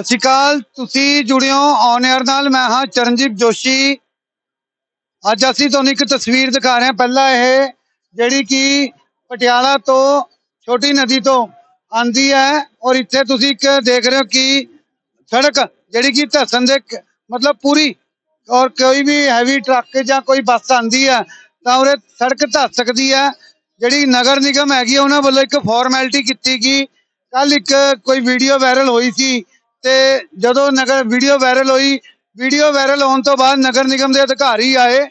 ਸਤਿ ਸ਼੍ਰੀ ਅਕਾਲ ਤੁਸੀਂ ਜੁੜਿਓ on air ਨਾਲ ਮੈਂ ਹਾਂ ਚਰਨਜੀਤ ਜੋਸ਼ੀ। ਅੱਜ ਅਸੀਂ ਤੁਹਾਨੂੰ ਇੱਕ ਤਸਵੀਰ ਦਿਖਾ ਰਹੇ ਹਾਂ। ਪਹਿਲਾਂ ਇਹ ਜਿਹੜੀ ਕਿ ਪਟਿਆਲਾ ਤੋਂ ਛੋਟੀ ਨਦੀ ਤੋਂ ਆਂਦੀ ਹੈ ਔਰ ਇੱਥੇ ਤੁਸੀਂ ਇੱਕ ਦੇਖ ਰਹੇ ਹੋ ਕਿ ਸੜਕ ਜਿਹੜੀ ਕਿ ਧੱਸਣ ਦੇ ਕ- ਮਤਲਬ ਪੂਰੀ ਔਰ ਕੋਈ ਵੀ ਹੈਵੀ ਟਰੱਕ ਜਾਂ ਕੋਈ ਬੱਸ ਆਂਦੀ ਹੈ ਤਾਂ ਉਰੇ ਸੜਕ ਧੱਸ ਸਕਦੀ ਹੈ। ਜਿਹੜੀ ਨਗਰ ਨਿਗਮ ਹੈਗੀ ਹੈ, ਉਹਨਾਂ ਵੱਲੋਂ ਇੱਕ ਫਾਰਮੈਲਿਟੀ ਕੀਤੀ ਗਈ। ਕੱਲ ਇੱਕ ਕੋਈ ਵੀਡੀਓ ਵਾਇਰਲ ਹੋਈ ਸੀ ਤੇ ਜਦੋਂ ਨਗਰ ਵੀਡੀਓ ਵਾਇਰਲ ਹੋਈ, ਵੀਡੀਓ ਵਾਇਰਲ ਹੋਣ ਤੋਂ ਬਾਅਦ ਨਗਰ ਨਿਗਮ ਦੇ ਅਧਿਕਾਰੀ ਆਏ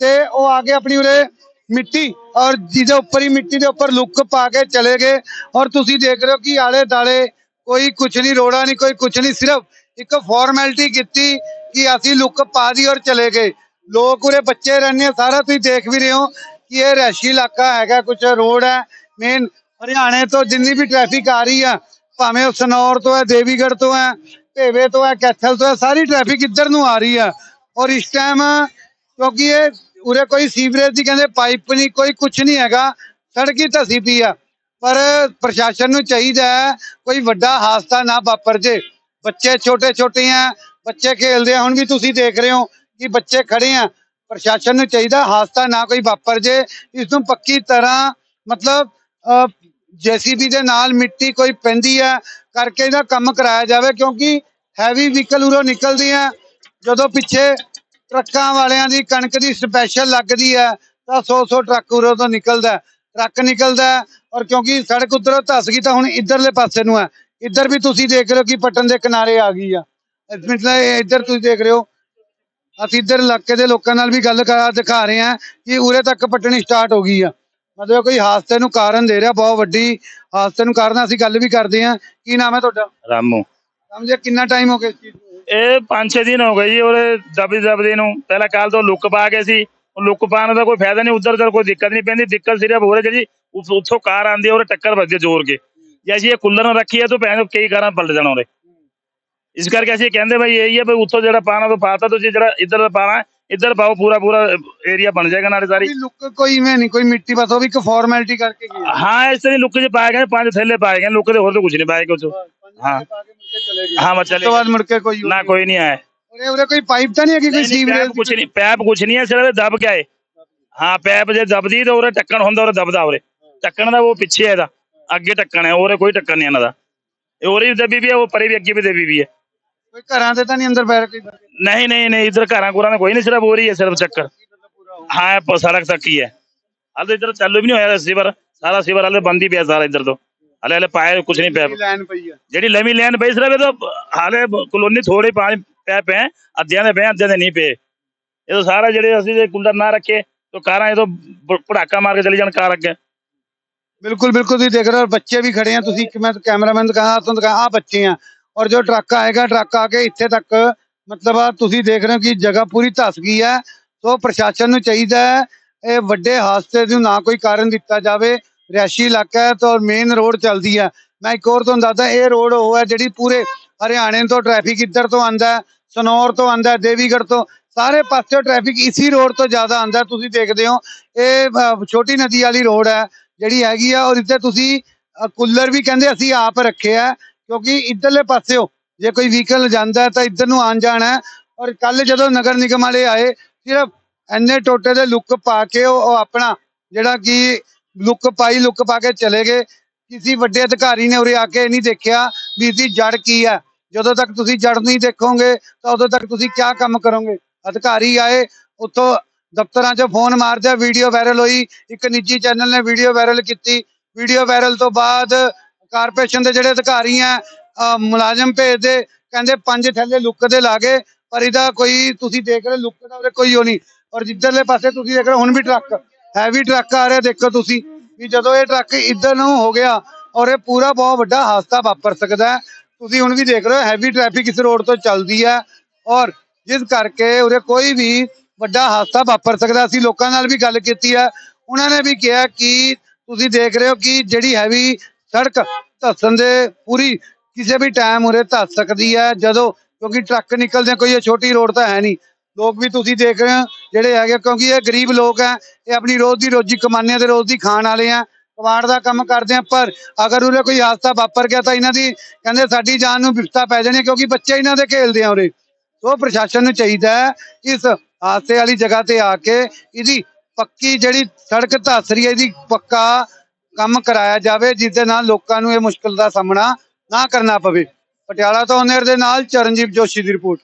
ਤੇ ਉਹ ਆ ਕੇ ਆਪਣੀ ਉਰੇ ਮਿੱਟੀ ਔਰ ਜਿਹਦੇ ਉੱਪਰ ਹੀ ਮਿੱਟੀ ਦੇ ਉੱਪਰ ਲੁੱਕ ਪਾ ਕੇ ਚਲੇ ਗਏ। ਔਰ ਤੁਸੀਂ ਦੇਖ ਰਹੇ ਹੋ ਕਿ ਆਲੇ ਦਾਲੇ ਕੋਈ ਕੁਛ ਨਹੀਂ, ਰੋੜਾ ਨਹੀਂ, ਕੋਈ ਕੁਛ ਨਹੀਂ, ਸਿਰਫ ਇੱਕ ਫਾਰਮੈਲਿਟੀ ਕੀਤੀ ਕਿ ਅਸੀਂ ਲੁੱਕ ਪਾ ਦੀ ਔਰ ਚਲੇ ਗਏ। ਲੋਕ ਉਰੇ ਬੱਚੇ ਰਹਿੰਦੇ ਆ, ਸਾਰਾ ਤੁਸੀਂ ਦੇਖ ਵੀ ਰਹੇ ਹੋ ਕਿ ਇਹ ਰੈਸ਼ੀ ਇਲਾਕਾ ਹੈਗਾ, ਕੁਛ ਰੋਡ ਹੈ ਮੇਨ ਹਰਿਆਣੇ ਤੋਂ ਜਿੰਨੀ ਵੀ ਟ੍ਰੈਫਿਕ ਆ ਰਹੀ ਆ ਭਾਵੇਂ ਉਹ ਸਨੌਰ ਤੋਂ ਹੈ ਦੇਵੀਗੜ ਤੋਂ ਹੈ, ਭੇਵੇ ਤੋਂ ਹੈ, ਕੈਥਲ ਤੋਂ ਹੈ, ਸਾਰੀ ਟ੍ਰੈਫਿਕ ਇੱਧਰ ਨੂੰ ਆ ਰਹੀ ਆ ਔਰ ਇਸ ਟਾਈਮ ਕਿਉਂਕਿ ਇਹ ਉਰੇ ਕੋਈ ਸੀਵਰੇਜ ਦੀ ਕਹਿੰਦੇ ਪਾਈਪ ਨਹੀਂ, ਕੋਈ ਕੁਝ ਨਹੀਂ ਹੈਗਾ, ਸੜਕ ਹੀ ਧਸੀ ਪਈ ਆ। ਪਰ ਪ੍ਰਸ਼ਾਸਨ ਨੂੰ ਚਾਹੀਦਾ ਹੈ, ਕੋਈ ਵੱਡਾ ਹਾਦਸਾ ਨਾ ਵਾਪਰ ਜੇ ਬੱਚੇ ਛੋਟੇ ਛੋਟੇ ਆ, ਬੱਚੇ ਖੇਲਦੇ ਆ, ਹੁਣ ਵੀ ਤੁਸੀਂ ਦੇਖ ਰਹੇ ਹੋ ਕਿ ਬੱਚੇ ਖੜੇ ਆ। ਪ੍ਰਸ਼ਾਸਨ ਨੂੰ ਚਾਹੀਦਾ ਹਾਦਸਾ ਨਾ ਕੋਈ ਵਾਪਰ ਜੇ ਇਸ ਨੂੰ ਪੱਕੀ ਤਰ੍ਹਾਂ ਮਤਲਬ ਜੀਸੀਬੀ ਦੇ ਨਾਲ ਮਿੱਟੀ ਕੋਈ ਪੈਂਦੀ ਹੈ, ਕਰਕੇ ਇਹਦਾ ਕੰਮ ਕਰਾਇਆ ਜਾਵੇ, ਕਿਉਂਕਿ ਹੈਵੀ ਵਹੀਕਲ ਉਰੋਂ ਨਿਕਲਦੀ ਹੈ। ਜਦੋਂ ਪਿੱਛੇ ਟਰੱਕਾਂ ਵਾਲਿਆਂ ਦੀ ਕਣਕ ਦੀ ਸਪੈਸ਼ਲ ਲੱਗਦੀ ਹੈ, ਤਾਂ 100-100 ਟਰੱਕ ਉਰੋਂ ਤੋਂ ਨਿਕਲਦਾ ਟਰੱਕ ਨਿਕਲਦਾ ਔਰ ਕਿਉਂਕਿ ਸੜਕ ਉਧਰੋਂ ਧੱਸ ਗਈ ਤਾਂ ਹੁਣ ਇਧਰਲੇ ਪਾਸੇ ਨੂੰ ਹੈ। ਇੱਧਰ ਵੀ ਤੁਸੀਂ ਦੇਖ ਰਹੇ ਹੋ ਕਿ ਪਟਨ ਦੇ ਕਿਨਾਰੇ ਆ ਗਈ ਆ। ਮਤਲਬ ਇੱਧਰ ਤੁਸੀਂ ਦੇਖ ਰਹੇ ਹੋ। ਅਸੀਂ ਇੱਧਰ ਇਲਾਕੇ ਦੇ ਲੋਕਾਂ ਨਾਲ ਵੀ ਗੱਲ ਕਰਾ ਦਿਖਾ ਰਹੇ ਹਾਂ ਕਿ ਉਰੇ ਤੱਕ ਪਟਣੀ ਸਟਾਰਟ ਹੋ ਗਈ ਆ। ਮਤਲਬ ਕੋਈ ਹਾਦਸੇ ਨੂੰ ਕਾਰਨ ਦੇ ਰਿਹਾ ਬਹੁਤ ਵੱਡੀ ਹਾਦਸੇ ਨੂੰ ਕਾਰਨ ਅਸੀਂ ਗੱਲ ਵੀ ਕਰਦੇ ਹਾਂ। ਕੀ ਨਾਮ ਹੈ ਤੁਹਾਡਾ? ਰਾਮੂ। ਸਮਝੇ ਕਿੰਨਾ ਟਾਈਮ ਹੋ ਗਿਆ ਇਸ ਚੀਜ਼ ਨੂੰ? ਇਹ 5-6 ਦਿਨ ਹੋ ਗਏ ਜੀ ਉਹਦੇ ਦਬਦੀ ਦਬਦੀ ਨੂੰ। ਪਹਿਲਾਂ ਕੱਲ ਤੋਂ ਲੁੱਕ ਪਾ ਕੇ ਸੀ। ਉਹ ਲੁੱਕ ਪਾਉਣ ਦਾ ਕੋਈ ਫਾਇਦਾ ਨਹੀਂ ਉਧਰ ਉਧਰ ਕੋਈ ਦਿੱਕਤ ਨਹੀਂ ਪੈਂਦੀ। ਦਿੱਕਤ ਸਿਰਫ ਹੋ ਰਹੀ ਜਿਹੜੀ ਉਸ- ਉੱਥੋਂ ਕਾਰ ਆਂਦੀ ਉਹਦੇ ਟੱਕਰ ਵੱਜਦੀ ਹੈ ਜ਼ੋਰ ਕੇ। ਜੇ ਅਸੀਂ ਇਹ ਕੁੱਲਰ ਨੂੰ ਰੱਖੀ ਹੈ ਤਾਂ ਭੈਣ ਕਈ ਕਾਰਾਂ ਪਲਟ ਜਾਣਾ ਉਹਦੇ। ਇਸ ਕਰਕੇ ਅਸੀਂ ਕਹਿੰਦੇ ਭਾਈ ਇਹੀ ਹੈ ਵੀ ਉੱਥੋਂ ਜਿਹੜਾ ਪਾਣਾ ਤੋਂ ਪਾਤਾ ਤੁਸੀਂ ਜਿਹੜਾ ਇੱਧਰ ਦਾ ਪਾਣਾ ਇੱਧਰ ਪਾਓ ਪੂਰਾ ਪੂਰਾ ਏਰੀਆ ਬਣ ਜਾਏਗਾ ਨਾਲੇ ਸਾਰੀ। ਲੁੱਕ ਕੋਈ ਇਵੇਂ ਨਹੀਂ ਕੋਈ ਮਿੱਟੀ ਬਸ ਉਹ ਵੀ ਇੱਕ ਫਾਰਮੈਲਿਟੀ ਕਰਕੇ ਗਈ ਹੈ। ਇਸ ਤਰ੍ਹਾਂ ਲੁੱਕ 'ਚ ਪਾਏ ਗਏ ਪੰਜ ਥੈਲੇ ਪਾਏ ਗਏ ਲੁੱਕ ਦੇ ਹੋਰ ਤਾਂ ਕੁਝ ਨਹੀਂ ਪਾਏ ਕੁਝ ਹਾਂ। ਹਾਂ ਮੈਂ ਚਲੇ ਤੋਂ ਬਾਅਦ ਮੁੜ ਕੇ ਕੋਈ ਨਾ ਕੋਈ ਨਹੀਂ ਆਇਆ। ਉਰੇ ਉਰੇ ਕੋਈ ਪਾਈਪ ਤਾਂ ਨਹੀਂ ਹੈਗੀ ਕੋਈ ਸੀਵਰੇਜ ਕੁਛ ਨਹੀਂ ਪੈਪ ਕੁਛ ਨਹੀਂ ਹੈ ਸਿਰਫ ਦਬ ਕੇ ਆਏ। ਹਾਂ ਪੈਪ ਜੇ ਦਬਦੀ ਤਾਂ ਉਹਰੇ ਟੱਕਣ ਹੁੰਦਾ ਉਹਰੇ ਦਬਦਾ ਉਹਰੇ ਟੱਕਣ ਦਾ ਉਹ ਪਿੱਛੇ ਹੈ ਇਹਦਾ। ਅੱਗੇ ਟੱਕਣ ਹੈ ਉਹਰੇ ਕੋਈ ਟੱਕਣ ਨਹੀਂ ਇਹਨਾਂ ਦਾ। ਇਹ ਉਹਰੇ ਵੀ ਦਬੀ ਵੀ ਹੈ ਉਹ ਪਰੇ ਵੀ ਅੱਗੇ ਵੀ ਦਬੀ ਵੀ ਹੈ ਕੋਈ ਘਰਾਂ ਦੇ ਤਾਂ ਨਹੀਂ ਅੰਦਰ ਬੈਠ ਕੇ ਨਹੀਂ ਨਹੀਂ ਨਹੀਂ ਇਧਰ ਘਰਾਂ ਘੁਰਾਂ ਦਾ ਕੋਈ ਨਹੀਂ ਸਿਰਫ ਹੋ ਰਹੀ ਹੈ ਸਿਰਫ ਚੱਕਰ। ਹਾਂ ਇਹ ਪ- ਸੜਕ ਤੱਕ ਹੀ ਹੈ। ਹਾਲੇ ਇਧਰ ਚਾਲੂ ਵੀ ਨਹੀਂ ਹੋਇਆ ਸਿਵਰ। ਸਾਰਾ ਸਿਵਰ ਹਾਲੇ ਬੰਦ ਹੀ ਪਿਆ ਸਾਰਾ ਇਧਰ ਤੋਂ। ਹਲੇ ਹਲੇ ਪਾਏ ਕੁਛ ਨਹੀਂ ਪਿਆ। ਲਾਈਨ ਪਈ ਹੈ ਜਿਹੜੀ ਲੰਮੀ ਲੈਣ ਪਈ ਸਿਰਫ ਇਹ ਤਾਂ ਹਾਲੇ ਕਲੋਨੀ ਥੋੜੇ ਪਾਣੀ ਪੈ ਪਏ ਅੱਧਿਆਂ ਦੇ ਪਏ ਅੱਧਿਆਂ ਦੇ ਨਹੀਂ ਪਏ। ਇਹ ਤਾਂ ਸਾਰਾ ਜਿਹੜੇ ਅਸੀਂ ਜੇ ਕੁੰਡਰ ਨਾ ਰੱਖੇ ਤਾਂ ਕਾਰਾਂ ਇਹ ਤੋਂ ਪੜਾਕਾ ਮਾਰ ਕੇ ਚਲੀ ਜਾਣ ਕਾਰ ਅੱਗੇ। ਬਿਲਕੁਲ ਬਿਲਕੁਲ ਤੁਸੀਂ ਦੇਖ ਰਹੇ ਹੋ ਬੱਚੇ ਵੀ ਖੜੇ ਆ। ਤੁਸੀਂ ਮੈਂ ਕੈਮਰਾਮੈਨ ਦਿਖਾਇਆ ਤੁਹਾਨੂੰ ਦਿਖਾਇਆ ਆ ਬੱਚੇ ਆ। ਔਰ ਜੋ ਟਰੱਕ ਆਏਗਾ ਟਰੱਕ ਆ ਕੇ ਇੱਥੇ ਤੱਕ ਮਤਲਬ ਤੁਸੀਂ ਦੇਖ ਰਹੇ ਹੋ ਕਿ ਜਗ੍ਹਾ ਪੂਰੀ ਧਸ ਗਈ ਹੈ। ਸੋ ਪ੍ਰਸ਼ਾਸਨ ਨੂੰ ਚਾਹੀਦਾ ਹੈ ਇਹ ਵੱਡੇ ਹਾਦਸੇ ਨੂੰ ਨਾ ਕੋਈ ਕਾਰਨ ਦਿੱਤਾ ਜਾਵੇ। ਰਿਹਾਇਸ਼ੀ ਇਲਾਕਾ ਹੈ ਤਾਂ ਮੇਨ ਰੋਡ ਚੱਲਦੀ ਹੈ। ਮੈਂ ਇੱਕ ਹੋਰ ਤੁਹਾਨੂੰ ਦੱਸਦਾ ਇਹ ਰੋਡ ਉਹ ਹੈ ਜਿਹੜੀ ਪੂਰੇ ਹਰਿਆਣੇ ਤੋਂ ਟ੍ਰੈਫਿਕ ਇੱਧਰ ਤੋਂ ਆਂਦਾ ਸਨੌਰ ਤੋਂ ਆਂਦਾ ਦੇਵੀਗੜ੍ਹ ਤੋਂ। ਸਾਰੇ ਪਾਸੇ ਟ੍ਰੈਫਿਕ ਇਸੀ ਰੋਡ ਤੋਂ ਜ਼ਿਆਦਾ ਆਂਦਾ ਤੁਸੀਂ ਦੇਖਦੇ ਹੋ। ਇਹ ਛੋਟੀ ਨਦੀ ਵਾਲੀ ਰੋਡ ਹੈ ਜਿਹੜੀ ਹੈਗੀ ਆ ਔਰ ਇੱਥੇ ਤੁਸੀਂ ਕੂਲਰ ਵੀ ਕਹਿੰਦੇ ਅਸੀਂ ਆਪ ਰੱਖਿਆ ਹੈ, ਕਿਉਂਕਿ ਇੱਧਰਲੇ ਪਾਸਿਓ ਜੇ ਕੋਈ ਵਹੀਕਲ ਜਾਂਦਾ ਤਾਂ ਇੱਧਰ ਨੂੰ ਆਣ ਜਾਣਾ ਔਰ ਕੱਲ ਜਦੋਂ ਨਗਰ ਨਿਗਮ ਵਾਲੇ ਆਏ, ਸਿਰਫ ਐਨੇ ਟੋਟੇ ਦੇ ਲੁੱਕ ਪਾ ਕੇ ਉਹ ਆਪਣਾ ਜਿਹੜਾ ਕਿ ਲੁੱਕ ਪਾਈ ਲੁੱਕ ਪਾ ਕੇ ਚਲੇ ਗਏ। ਕਿਸੇ ਵੱਡੇ ਅਧਿਕਾਰੀ ਨੇ ਉਰੇ ਆ ਕੇ ਇਹ ਨਹੀਂ ਦੇਖਿਆ ਵੀ ਇਹਦੀ ਜੜ ਕੀ ਹੈ। ਜਦੋਂ ਤੱਕ ਤੁਸੀਂ ਜੜ ਨਹੀਂ ਦੇਖੋਗੇ, ਤਾਂ ਉਦੋਂ ਤੱਕ ਤੁਸੀਂ ਕੀ ਕੰਮ ਕਰੋਗੇ? ਅਧਿਕਾਰੀ ਆਏ, ਉੱਥੋਂ ਦਫ਼ਤਰਾਂ 'ਚ ਫੋਨ ਮਾਰਦੇ ਵੀਡੀਓ ਵਾਇਰਲ ਹੋਈ। ਇੱਕ ਨਿੱਜੀ ਚੈਨਲ ਨੇ ਵੀਡੀਓ ਵਾਇਰਲ ਕੀਤੀ। ਵੀਡੀਓ ਵਾਇਰਲ ਤੋਂ ਬਾਅਦ ਕਾਰਪੋਰੇਸ਼ਨ ਦੇ ਜਿਹੜੇ ਅਧਿਕਾਰੀ ਆ ਮੁਲਾਜ਼ਮ ਭੇਜਦੇ, ਕਹਿੰਦੇ ਪੰਜ ਥੈਲੇ ਲੁੱਕ ਦੇ ਲਾਗੇ ਪਰ ਇਹਦਾ ਕੋਈ ਤੁਸੀਂ ਦੇਖ ਰਹੇ, ਲੁੱਕ ਦਾ ਉਰੇ ਕੋਈ ਉਹ ਨਹੀਂ। ਔਰ ਜਿੱਧਰਲੇ ਪਾਸੇ ਤੁਸੀਂ ਦੇਖ ਰਹੇ ਹੋ ਹੁਣ ਵੀ ਟਰੱਕ, ਹੈਵੀ ਟਰੱਕ ਆ ਰਿਹਾ, ਦੇਖੋ ਤੁਸੀਂ, ਵੀ ਜਦੋਂ ਇਹ ਟਰੱਕ ਇੱਧਰ ਨੂੰ ਹੋ ਗਿਆ, ਔਰ ਇਹ ਪੂਰਾ ਬਹੁਤ ਵੱਡਾ ਹਾਦਸਾ ਵਾਪਰ ਸਕਦਾ ਹੈ। ਤੁਸੀਂ ਹੁਣ ਵੀ ਦੇਖ ਰਹੇ ਹੋ, ਹੈਵੀ ਟ੍ਰੈਫਿਕ ਇਸ ਰੋਡ ਤੋਂ ਚੱਲਦੀ ਹੈ, ਔਰ ਜਿਸ ਕਰਕੇ ਉਰੇ ਕੋਈ ਵੀ ਵੱਡਾ ਹਾਦਸਾ ਵਾਪਰ ਸਕਦਾ ਅਸੀਂ ਲੋਕਾਂ ਨਾਲ ਵੀ ਗੱਲ ਕੀਤੀ ਹੈ, ਉਹਨਾਂ ਨੇ ਵੀ ਕਿਹਾ ਕਿ ਤੁਸੀਂ ਦੇਖ ਰਹੇ ਹੋ ਕਿ ਜਿਹੜੀ ਹੈਵੀ ਸੜਕ ਧੱਸਣ ਦੇ ਪੂਰੀ ਕਿਸੇ ਵੀ ਟਾਈਮ ਉਰੇ ਧੱਸ ਸਕਦੀ ਹੈ। ਜਦੋਂ ਕਿਉਂਕਿ ਟਰੱਕ ਨਿਕਲਦੇ ਕੋਈ ਇਹ ਛੋਟੀ ਰੋਡ ਤਾਂ ਹੈ ਨਹੀਂ। ਲੋਕ ਵੀ ਤੁਸੀਂ ਦੇਖ ਰਹੇ ਹੋ, ਜਿਹੜੇ ਹੈਗੇ ਕਿਉਂਕਿ ਇਹ ਗਰੀਬ ਲੋਕ ਹੈ ਇਹ ਆਪਣੀ ਰੋਜ਼ ਦੀ ਰੋਜੀ ਕਮਾਉਂਦੇ ਆ ਤੇ ਰੋਜ਼ ਦੀ ਖਾਣ ਵਾਲੇ ਆ ਕਬਾੜ ਦਾ ਕੰਮ ਕਰਦੇ ਆ। ਪਰ ਅਗਰ ਉਰੇ ਕੋਈ ਹਾਦਸਾ ਵਾਪਰ ਗਿਆ ਤਾਂ ਇਹਨਾਂ ਦੀ, ਕਹਿੰਦੇ ਸਾਡੀ ਜਾਨ ਨੂੰ ਵਿਪਤਾ ਪੈ ਜਾਣੀ ਹੈ ਕਿਉਂਕਿ ਬੱਚੇ ਇਹਨਾਂ ਦੇ ਖੇਲਦੇ ਆ ਉਰੇ। ਸੋ ਪ੍ਰਸ਼ਾਸਨ ਨੂੰ ਚਾਹੀਦਾ ਹੈ ਇਸ ਹਾਦਸੇ ਵਾਲੀ ਜਗ੍ਹਾ ਤੇ ਆ ਕੇ ਇਹਦੀ ਪੱਕੀ ਜਿਹੜੀ ਸੜਕ ਧੱਸ ਰਹੀ ਹੈ, ਇਹਦੀ ਪੱਕਾ ਕੰਮ ਕਰਾਇਆ ਜਾਵੇ, ਜਿਸਦੇ ਨਾਲ ਲੋਕਾਂ ਨੂੰ ਇਹ ਮੁਸ਼ਕਲ ਦਾ ਸਾਹਮਣਾ ਨਾ ਕਰਨਾ ਪਵੇ। ਪਟਿਆਲਾ ਤੋਂ ਓਨਰ ਦੇ ਨਾਲ ਚਰਨਜੀਤ ਜੋਸ਼ੀ ਦੀ ਰਿਪੋਰਟ।